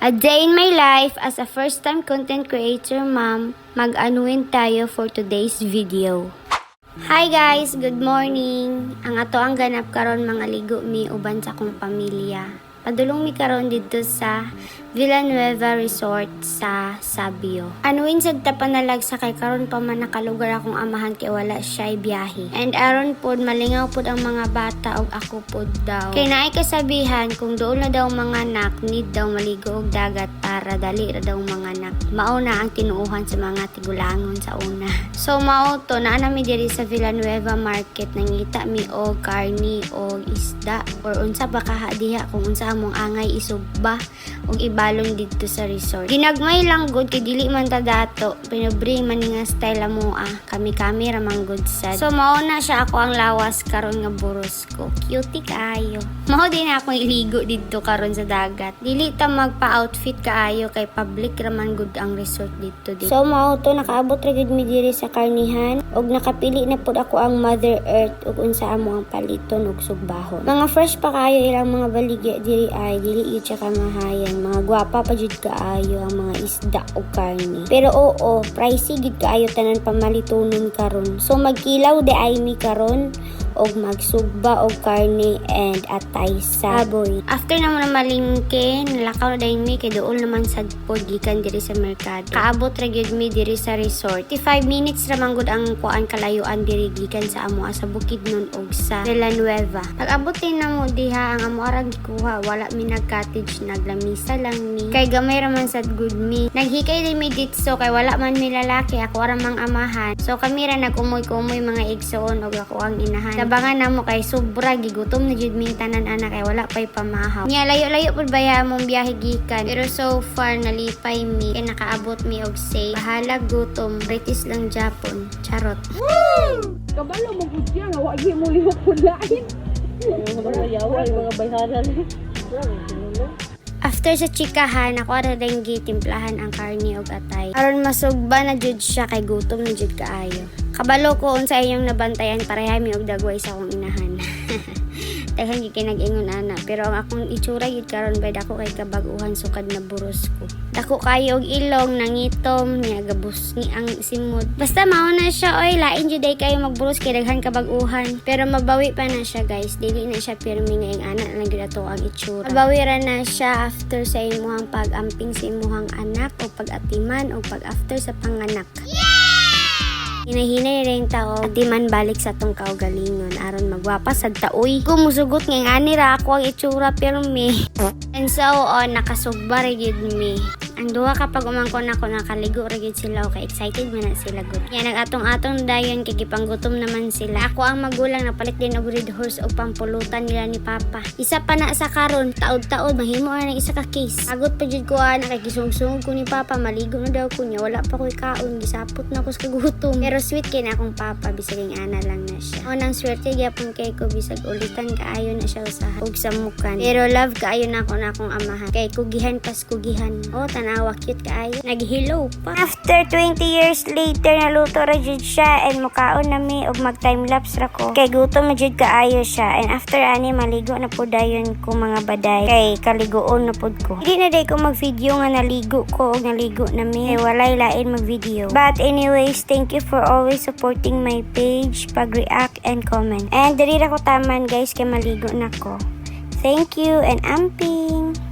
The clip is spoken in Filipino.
A day in my life as a first-time content creator ma'am, mag-anuin tayo for today's video. Hi guys, good morning. Ang ato ang ganap karon mga ligo mi uban sa kong pamilya. Padulong mi karon dito sa Villanueva Resort sa Sabio. Anuin sad ta panalag sa kay karon pa man nakalugar akong amahan kay wala siya biyahe. And aron pod malingaw pod ang mga bata og ako pod daw. Kay naay kasabihan kung doon na daw mga anak need daw maligo og dagat para dali ra daw mga anak. Mao na ang tinuuhan sa mga tigulangon sa una. So mao to naa nami diri sa Villanueva Market nangita mi og karni og isda or unsa pa kaha diha kung unsa among angay isugba og ibalon dito sa resort. Ginagmay lang good kay dili man ta dato. Pinobring man nga style mo ah. Kami-kami ra man good sad. So mao na siya ako ang lawas karon nga buros ko. Cutie kaayo. Mao din ako iligo dito karon sa dagat. Dili ta magpa-outfit kaayo kay public ra man good ang resort dito dito. So mao to nakaabot ra gid mi diri sa karnihan og nakapili na pud ako ang Mother Earth ug unsa amo ang paliton ug sugbahon. Mga fresh pa kayo ilang mga baligya diri ay dili yun siya kamahayan. Mga gwapa pa jud kaayo ang mga isda o karne. Pero oo, pricey gid kaayo tanan pamalitonon karon. So magkilaw de ay mi karon og magsugba og karne and atay sa baboy. After na mo malingke, nalakaw na dayon mi kay dool naman sad pod gikan diri sa merkado. Kaabot ra gyud mi diri sa resort. 55 minutes ra man gud ang kuan kalayuan diri gikan sa amo sa Bukidnon og sa Villanueva. Pag-abot din na mo diha ang amo arang gikuha, wala mi nag cottage naglamisa lang mi. Kay gamay ra man sad good mi. Naghikay din mi ditso kay wala man mi lalaki ako ra amahan. So kami ra nag-umoy-kumoy mga igsoon og ako ang inahan. Tabangan na mo kay sobra gigutom na jud mi tanan anak kay wala pay pamahaw. Nya layo-layo pud baya mong biyahe gikan. Pero so far nalipay mi kay nakaabot mi og safe. Bahala gutom, British lang Japon. Charot. Kabalo mo gud nga wagi mo lihok mga yawa, yung mga bayhanan. After sa chikahan, ako ara rin gitimplahan ang karni og atay. Aron masugba na jud siya kay gutom na jud kaayo. Kabalo ko unsa inyong nabantayan pareha mi og dagway sa akong inahan. Daghan gyud kay nag-ingon ana, pero ang akong itsura gyud karon bay dako kay kabag-uhan sukad na buros ko. Dako kayo og ilong nangitom niya gabus ni ang simod. Basta mao na siya oy, lain jud ay kayo magburos kay daghan kabag-uhan. Pero mabawi pa na siya guys, dili na siya pirmi nga ing ana lang gyud ato ang itsura. Mabawi ra na siya after sa imuhang pag-amping sa imuhang anak o pag-atiman o pag-after sa panganak. Hinahinay rin tao, di man balik sa tong kaugalingon aron magwapa sad taoy. Kumusugot nga ani ra ako ang itsura pirmi. And so on, nakasugba gyud mi. Ang duha kapag umangkon ako nakaligo ra gyud sila o kay excited man na sila gud. Yan nagatong-atong dayon kay gipanggutom naman sila. Ako ang magulang napalit din og red horse o pampulutan nila ni papa. Isa pa na sa karon, taod-taod mahimo ng isa ka case. Agot pa jud ko ana kay gisungsung ko ni papa maligo na daw ko niya wala pa ko'y kaon gisapot na ko sa kagutom. Pero sweet kay na akong papa bisag ang ana lang na siya. O nang swerte gyapon kay ko bisag ulitan kaayo na siya usaha og sa mukan. Pero love kaayo na ako na akong amahan. Kay kugihan pas kugihan. O tanawa cute kaayo. Nag-hello pa. After 20 years later naluto ra jud siya and mukaon na mi og mag time lapse ra ko. Kay gutom na jud kaayo siya and after ani maligo na pud dayon ko mga baday. Kay kaligoon na pud ko. Hindi na day ko mag-video nga naligo ko og naligo na mi. Kay walay lain mag-video. But anyways, thank you for always supporting my page, pag-react and comment. And diri ra ko taman guys kay maligo na ko. Thank you and amping.